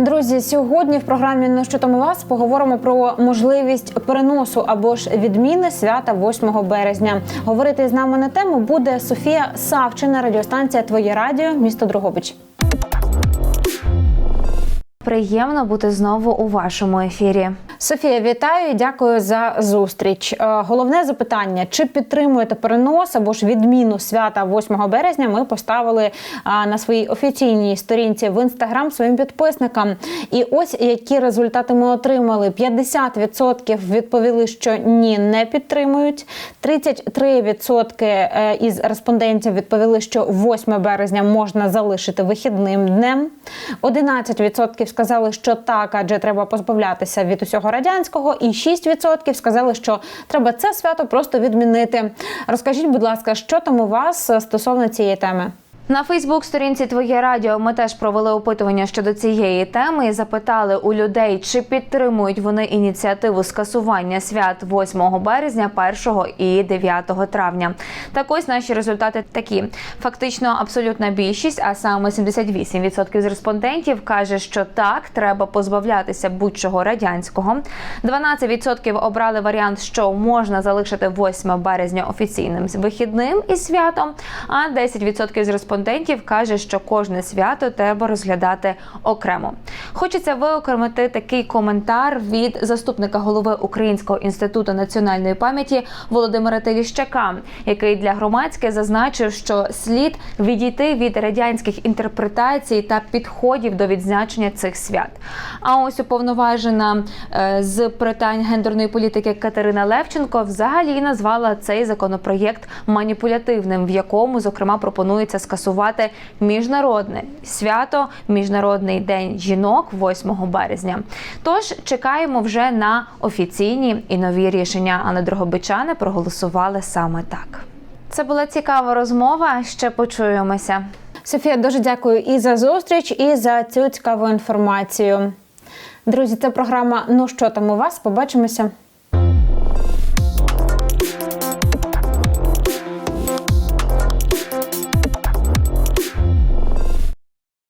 Друзі, сьогодні в програмі «Ну що там у вас поговоримо про можливість переносу або ж відміни свята 8 березня. Говорити з нами на тему буде Софія Савчина, радіостанція Твоє Радіо, місто Дрогобич. Приємно бути знову у вашому ефірі. Софія, вітаю і дякую за зустріч. Е, Головне запитання: чи підтримуєте перенос або ж відміну свята 8 березня? Ми поставили на своїй офіційній сторінці в інстаграм своїм підписникам. І ось які результати ми отримали: 50% відповіли, що ні, не підтримують. 33% е, із респондентів відповіли, що 8 березня можна залишити вихідним днем. 11% сказали, що так, адже треба позбавлятися від усього радянського, і 6% сказали, що треба це свято просто відмінити. Розкажіть, будь ласка, що там у вас е, стосовно цієї теми? На Фейсбук-сторінці Твоє Радіо ми теж провели опитування щодо цієї теми і запитали у людей, чи підтримують вони ініціативу скасування свят 8 березня, 1 і 9 травня. Так ось наші результати такі: фактично, абсолютна більшість, а саме 78% з респондентів каже, що так, треба позбавлятися будь-чого радянського. 12% обрали варіант, що можна залишити 8 березня офіційним вихідним і святом. А 10% з респондентів каже, що кожне свято треба розглядати окремо. Хочеться виокремити такий коментар від заступника голови Українського інституту національної пам'яті Володимира Теліщака, який для громадське зазначив, що слід відійти від радянських інтерпретацій та підходів до відзначення цих свят. А ось уповноважена е, з питань гендерної політики Катерина Левченко взагалі назвала цей законопроєкт маніпулятивним, в якому зокрема пропонується скасувати міжнародне свято, міжнародний день жінок 8 березня. Тож чекаємо вже на офіційні і нові рішення. А не дрогобичани проголосували саме так. Це була цікава розмова. Ще почуємося. Софія, дуже дякую і за зустріч, і за цю цікаву інформацію. Друзі, це програма Ну що там у вас? Побачимося.